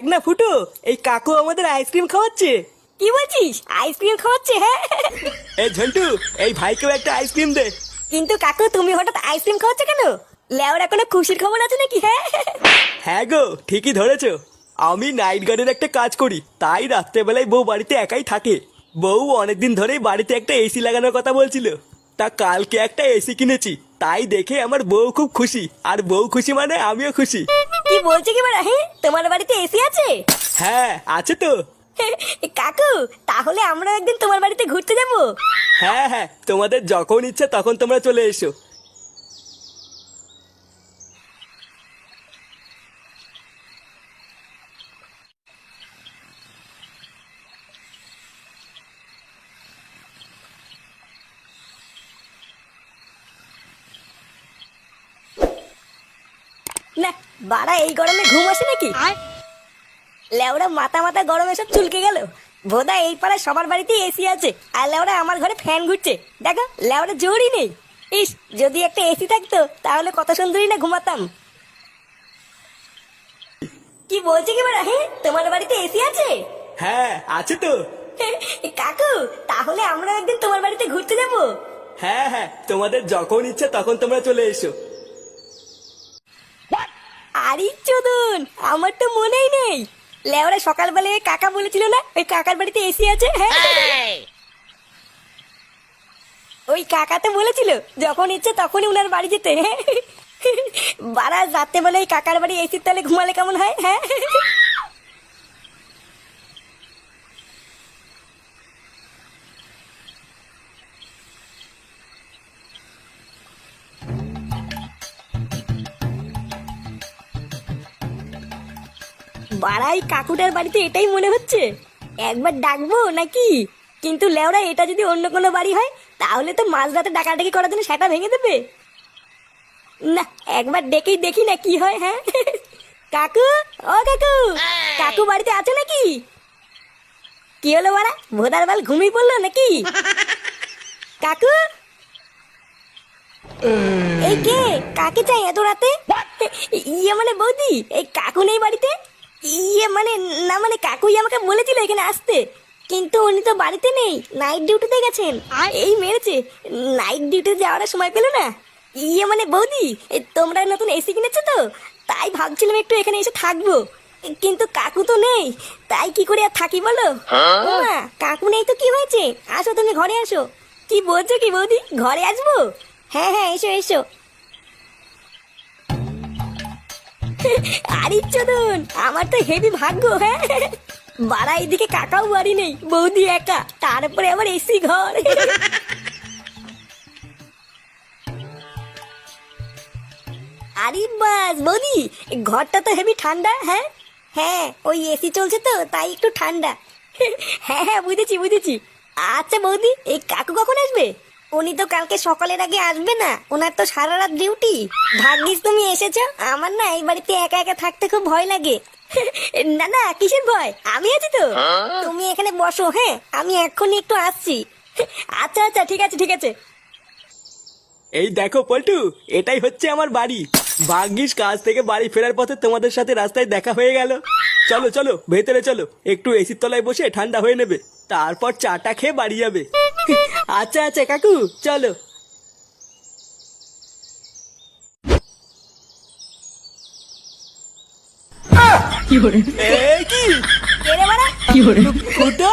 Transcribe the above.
দেখ না ফুটো এই কাকু আমাদের আইসক্রিম খাওয়াচ্ছে। কি বলছিস? আইসক্রিম খাওয়াচ্ছে হ্যাঁ? এই ঝন্টু এই ভাইকেও একটা আইসক্রিম দে। কিন্তু কাকু তুমি হঠাৎ আইসক্রিম খাওয়াচ্ছ কেন? লেওরা কোনো খুশির খবর আছে নাকি হ্যাঁ? হ্যাঁ গো ঠিকই ধরেছো। আমি নাইট গার্ডের একটা কাজ করি তাই রাত্রেবেলায় বউ বাড়িতে একাই থাকে। বউ অনেকদিন ধরেই বাড়িতে একটা এসি লাগানোর কথা বলছিল। তা কালকে একটা এসি কিনেছি তাই দেখে আমার বউ খুব খুশি আর বউ খুশি মানে আমিও খুশি। কি বলছে কি বাড়া হ্যাঁ তোমার বাড়িতে এসি আছে? হ্যাঁ আছে তো। কাকু তাহলে আমরা একদিন তোমার বাড়িতে ঘুরতে যাব। হ্যাঁ হ্যাঁ তোমাদের যখন ইচ্ছে তখন তোমরা চলে এসো না বাড়া এই গরমে ঘুম আসে নাকি? লেওড়া মাথা মাথা গরমে সব চুলকে গেল। বোধা এই পাড়ায় সবার বাড়িতে এসি আছে। আর লেওড়া আমার ঘরে ফ্যান ঘুরছে। দেখো লেওড়া জোরই নেই। ইস যদি একটা এসি থাকতো তাহলে কত সুন্দরই না ঘুমাতাম। কি বলছে কি বাড়া হ্যাঁ তোমার বাড়িতে এসি আছে? হ্যাঁ আছে তো। কাকু তাহলে আমরা একদিন তোমার বাড়িতে ঘুরতে যাব। হ্যাঁ হ্যাঁ তোমাদের যখন ইচ্ছে তখন তোমরা চলে এসো। আরে চোদন আমার তো মনেই নেই। লেওরা সকালবেলায় কাকা বলেছিল না ওই কাকার বাড়িতে এসি আছে হ্যাঁ? ওই কাকা তো বলেছিল যখন ইচ্ছে তখনই উনার বাড়ি যেতে। বারা রাতে বেলা ওই কাকার বাড়ি এসির তালে ঘুমালে কেমন হয় হ্যাঁ? বাড়াই কাকুটার বাড়িতে এটাই মনে হচ্ছে? একবার ডাকবো নাকি? কিন্তু লেওরা, এটা যদি অন্য কোনো বাড়ি হয়, তাহলে তো মাঝরাতে ডাকাডাকি করার জন্য সেটা ভেঙে দেবে। না, একবার ডেকেই দেখি না কি হয় হ্যাঁ? কাকু, ও কাকু কাকু বাড়িতে আছে নাকি? কি হলো বাড়া? ভোদার বাল ঘুমিয়ে পড়ল নাকি? কাকু? এই কে? কাকে চাই এত রাতে? ইয়ে মানে বৌদি, এই কাকু নেই বাড়িতে? ইয়ে মানে না মানে কাকুই আমাকে বলেছিল এখানে আসতে। কিন্তু উনি তো বাড়িতে নেই নাইট ডিউটিতে গেছেন। আর এই মেরেছে নাইট ডিউটি যাওয়ার সময় পেল না? ইয়ে মানে বৌদি এই তোমরা নতুন এসি কিনেছো তো? তাই ভাবছিলাম একটু এখানে এসে থাকব। কিন্তু কাকু তো নেই তাই কি করে আর থাকি বলো? মা কাকু নেই তো কি হয়েছে? আসো তুমি ঘরে আসো। কি বলছো কি বৌদি? ঘরে আসব? হ্যাঁ হ্যাঁ এসো এসো। আরে চোদন, আমার তো হেভি ভাগ্য হ্যাঁ? বাড়া এদিকে কাকাও বাড়ি নেই, বৌদি একা, তারপরে আবার এসি ঘর। আরে বাস, বৌদি, ঘরটা তো হেভি ঠান্ডা হ্যাঁ? হ্যাঁ ওই এসি চলছে তো, তাই একটু ঠান্ডা। হ্যাঁ হ্যাঁ বুঝেছি বুঝেছি। আচ্ছা বৌদি, এই কাকু কখন আসবে? উনি তো কালকে সকালের আগে আসবে না। ওনার তো সারা রাত ডিউটি ভাগ্যিস তুমি এসেছ। আমার না এই বাড়িতে একা একা থাকতে খুব ভয় লাগে। না না কিসের ভয়? আমি আছি তো। তুমি এখানে বসো হ্যাঁ? আমি এক্ষুনি একটু আসছি। আচ্ছা আচ্ছা ঠিক আছে ঠিক আছে। এই দেখো পল্টু এটাই হচ্ছে আমার বাড়ি। ভাগ্যিস কাজ থেকে বাড়ি ফেরার পথে তোমাদের সাথে রাস্তায় দেখা হয়ে গেল। চলো চলো ভেতরে চলো। একটু এসির তলায় বসে ঠান্ডা হয়ে নেবে। তারপর চাটা খেয়ে বাড়ি যাবে। আচ্ছা আচ্ছা কাকু চলো। কি? হরে কি? হরে কি হরে ফুটো